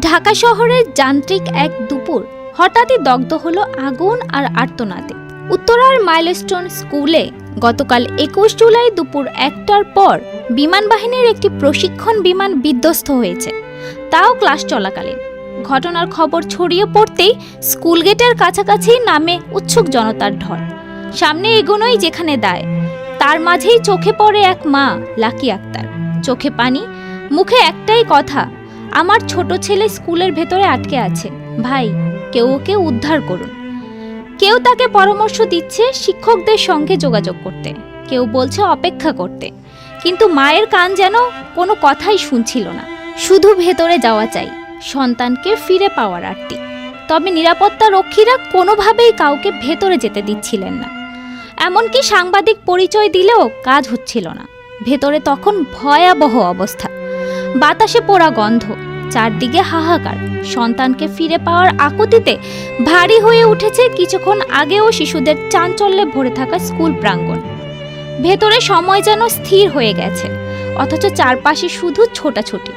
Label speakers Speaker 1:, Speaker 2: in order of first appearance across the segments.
Speaker 1: ঢাকা শহরের যান্ত্রিক এক দুপুর হঠাৎই দগ্ধ হলো আগুন আর আর্তনাদে। উত্তরার মাইলস্টোন স্কুলে গতকাল একুশ জুলাই দুপুর একটার পর বিমান বাহিনীর একটি প্রশিক্ষণ বিমান বিধ্বস্ত হয়েছে। তাও ক্লাস চলাকালীন। ঘটনার খবর ছড়িয়ে পড়তেই স্কুল গেটের কাছাকাছি নামে উৎসুক জনতার ঢল। সামনে এগোনোই যেখানে দায়, তার মাঝেই চোখে পড়ে এক মা, লাকি আক্তার। চোখে পানি মুখে একটাই কথা, আমার ছোট ছেলে স্কুলের ভেতরে আটকে আছে। ভাই, কেউ ওকে উদ্ধার করুন। কেউ তাকে পরামর্শ দিচ্ছে শিক্ষকদের সঙ্গে যোগাযোগ করতে। কেউ বলছে অপেক্ষা করতে। কিন্তু মায়ের কান যেন কোনো কথাই শুনছিল না। শুধু ভেতরে যাওয়া চাই, সন্তানকে ফিরে পাওয়ার আরতি। তবে নিরাপত্তা রক্ষীরা কোনোভাবেই কাউকে ভেতরে যেতে দিচ্ছিলেন না। এমনকি সাংবাদিক পরিচয় দিলেও কাজ হচ্ছিল না। ভেতরে তখন ভয়াবহ অবস্থা। বাতাসে পোড়া গন্ধ, চারদিকে হাহাকার, সন্তানকে ফিরে পাওয়ার আকুতিতে ভারী হয়ে উঠেছে কিছুক্ষণ আগেও শিশুদের চাঞ্চল্যে ভরে থাকা স্কুল প্রাঙ্গণ। ভেতরে সময় যেন স্থির হয়ে গেছে, অথচ চারপাশে শুধু ছোটাছুটি।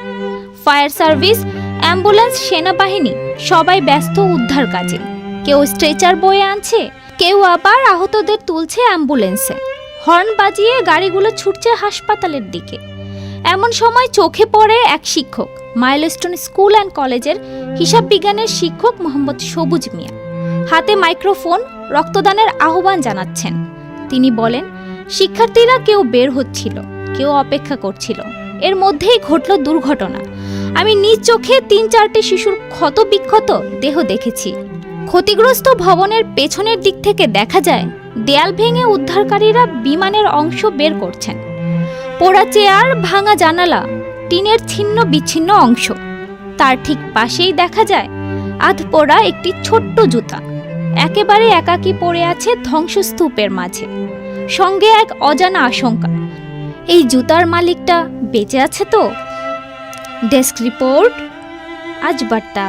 Speaker 1: ফায়ার সার্ভিস, অ্যাম্বুলেন্স, সেনাবাহিনী, সবাই ব্যস্ত উদ্ধার কাজে। কেউ স্ট্রেচার বয়ে আনছে, কেউ আবার আহতদের তুলছে অ্যাম্বুলেন্সে। হর্ন বাজিয়ে গাড়িগুলো ছুটছে হাসপাতালের দিকে। এমন সময় চোখে পড়ে এক শিক্ষক, মাইলস্টোন স্কুল অ্যান্ড কলেজের হিসাব বিজ্ঞানের শিক্ষক মোহাম্মদ সবুজ মিয়া। হাতে মাইক্রোফোন, রক্তদানের আহ্বান জানাচ্ছেন। তিনি বলেন, শিক্ষার্থীরা কেউ বের হচ্ছিল, কেউ অপেক্ষা করছিল। এর মধ্যেই ঘটল দুর্ঘটনা। আমি নিজ চোখে তিন চারটি শিশুর ক্ষত বিক্ষত দেহ দেখেছি। ক্ষতিগ্রস্ত ভবনের পেছনের দিক থেকে দেখা যায়, দেয়াল ভেঙে উদ্ধারকারীরা বিমানের অংশ বের করছেন। পোড়া চেয়ার, ভাঙা জানালা, টিনের ছিন্ন বিচ্ছিন্ন অংশ। তার ঠিক পাশেই দেখা যায় আধ পোড়া একটি ছোট্ট জুতা। একেবারে একাকী পড়ে আছে ধ্বংসস্তূপের মাঝে। সঙ্গে এক অজানা আশঙ্কা, এই জুতার মালিকটা বেঁচে আছে তো? ডেস্ক রিপোর্ট আজ বার্তা